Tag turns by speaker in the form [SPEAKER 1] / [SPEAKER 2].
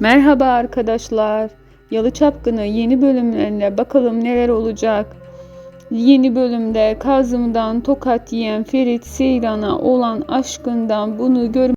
[SPEAKER 1] Merhaba arkadaşlar. Yalı Çapkını yeni bölümlerine bakalım neler olacak. Yeni bölümde Kazım'dan tokat yiyen Ferit Seyran'a olan aşkından bunu gör